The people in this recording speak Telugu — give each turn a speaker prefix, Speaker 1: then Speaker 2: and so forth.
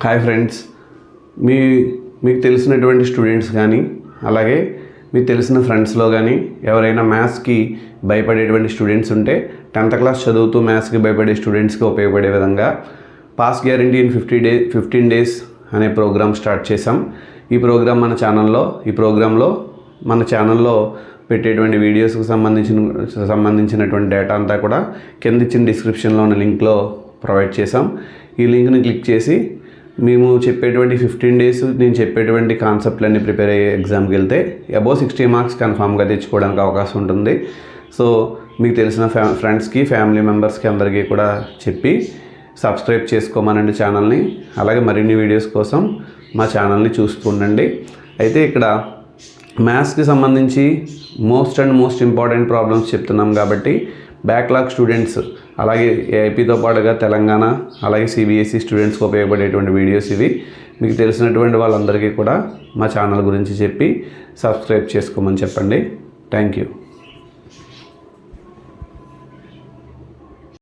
Speaker 1: హాయ్ ఫ్రెండ్స్ మీ మీకు తెలిసినటువంటి స్టూడెంట్స్ కానీ అలాగే మీకు తెలిసిన ఫ్రెండ్స్లో కానీ ఎవరైనా మ్యాథ్స్కి భయపడేటువంటి స్టూడెంట్స్ ఉంటే టెన్త్ క్లాస్ చదువుతూ మ్యాథ్స్కి భయపడే స్టూడెంట్స్కి ఉపయోగపడే విధంగా pass guarantee in fifty day fifteen days అనే ప్రోగ్రామ్ స్టార్ట్ చేసాం ఈ ప్రోగ్రామ్ మన ఛానల్లో ఈ ప్రోగ్రాంలో మన ఛానల్లో పెట్టేటువంటి వీడియోస్కి సంబంధించిన సంబంధించినటువంటి డేటా అంతా కూడా కింద ఇచ్చిన డిస్క్రిప్షన్లో ఉన్న లింక్లో ప్రొవైడ్ చేసాం ఈ లింక్ని క్లిక్ చేసి మేము చెప్పేటువంటి ఫిఫ్టీన్ డేస్ నేను చెప్పేటువంటి కాన్సెప్ట్లన్నీ ప్రిపేర్ అయ్యే ఎగ్జామ్కి వెళ్తే అబౌవ్ సిక్స్టీ మార్క్స్ కన్ఫామ్గా తెచ్చుకోవడానికి అవకాశం ఉంటుంది. సో మీకు తెలిసిన ఫ్యా ఫ్రెండ్స్కి ఫ్యామిలీ మెంబర్స్కి అందరికీ కూడా చెప్పి సబ్స్క్రైబ్ చేసుకోమనండి ఛానల్ని అలాగే మరిన్ని వీడియోస్ కోసం మా ఛానల్ని చూస్తూ ఉండండి. అయితే ఇక్కడ మ్యాథ్స్కి సంబంధించి most and most important problems చెప్తున్నాం కాబట్టి బ్యాక్లాగ్ స్టూడెంట్స్ అలాగే ఏపీతో పాటుగా తెలంగాణ అలాగే సిబిఎస్ఈ స్టూడెంట్స్కి ఉపయోగపడేటువంటి వీడియోస్ ఇవి. మీకు తెలిసినటువంటి వాళ్ళందరికీ కూడా మా ఛానల్ గురించి చెప్పి సబ్స్క్రైబ్ చేసుకోమని చెప్పండి. Thank you